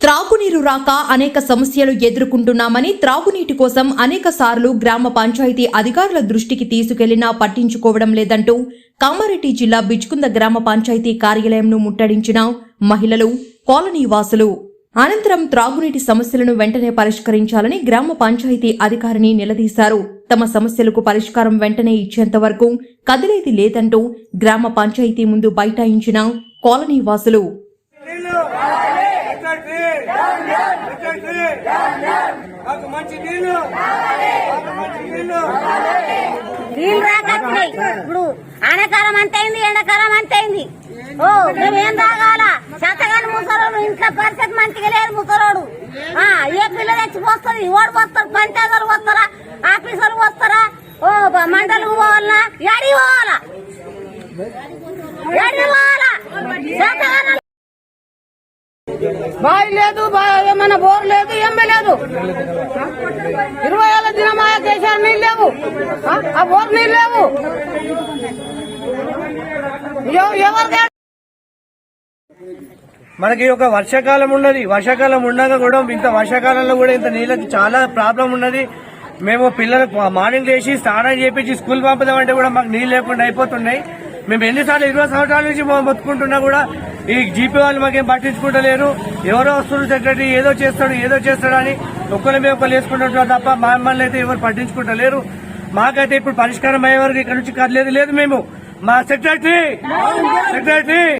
త్రాగునీరు రాక అనేక సమస్యలు ఎదుర్కొంటున్నామని త్రాగునీటి కోసం అనేక సార్లు గ్రామ పంచాయతీ అధికారుల దృష్టికి తీసుకెళ్ళినా పట్టించుకోవడం లేదంటూ కామారెడ్డి జిల్లా బిచ్కుంద గ్రామ పంచాయతీ కార్యాలయంను ముట్టడించిన మహిళలు కాలనీ వాసులు. అనంతరం త్రాగునీటి సమస్యలను వెంటనే పరిష్కరించాలని గ్రామ పంచాయతీ అధికారిని నిలదీశారు. తమ సమస్యలకు పరిష్కారం వెంటనే ఇచ్చేంత వరకు కదిలేది లేదంటూ గ్రామ పంచాయతీ ముందు బైఠాయించిన కాలనీ వాసులు నీళ్ళు సెక్రటరీ సెక్రటరీ మాకు మంచి నీళ్ళు మంచి నీళ్ళు ఇప్పుడు ఆనకాలం అంతైంది ఎండాకాలం అంతైంది. ఓ మేమేం తాగాల? శాతగాని ముసలోడు ఇంట్లో పరిస్థితి మంచిగా లేదు ముసలోడు. ఆ, ఏ పిల్ల తెచ్చి పోస్తుంది? ఓడి పోస్తారు? పంచాయతీలు వస్తారా ఆఫీసర్లు వస్తారా ఓ మండలి మండలకు పోవాలనా? ఎడి పోవాలా? బావి లేదు ఏమైనా ఏమన్నా బోర్ లేదు ఏమీ లేదు. ఇరవై ఏళ్ళ దినమాయ చేశారు నీళ్ళు లేవు. ఆ, బోరు బోర్ నీళ్ళు లేవు. ఎవ- మనకి ఒక వర్షాకాలం ఉన్నది. వర్షాకాలం ఉండగా కూడా ఇంత వర్షాకాలంలో కూడా ఇంత నీళ్ళకి చాలా ప్రాబ్లం ఉన్నది. మేము పిల్లలకు మార్నింగ్ లేచి స్నానం చేపించి స్కూల్ పంపుదామంటే కూడా మాకు నీళ్ళు లేకుండా అయిపోతున్నాయి. మేము ఎన్నిసార్లు ఇరవై సంవత్సరాల నుంచి మేము మొత్తుకుంటున్నా కూడా ఈ జీపీ వాళ్ళు మాకేం పట్టించుకుంటలేరు. ఎవరో వస్తున్నారు సెక్రటరీ ఏదో చేస్తాడు ఏదో చేస్తాడు అని ఒక్కరి మీద ఒకరు వేసుకుంటుంటారు తప్ప మా మమ్మల్ని అయితే ఎవరు పట్టించుకుంటలేరు. మాకైతే ఇప్పుడు పరిష్కారం అయ్యే వరకు ఇక్కడ నుంచి కదలేదు లేదు మేము. మా సెక్రటరీ సెక్రటరీ!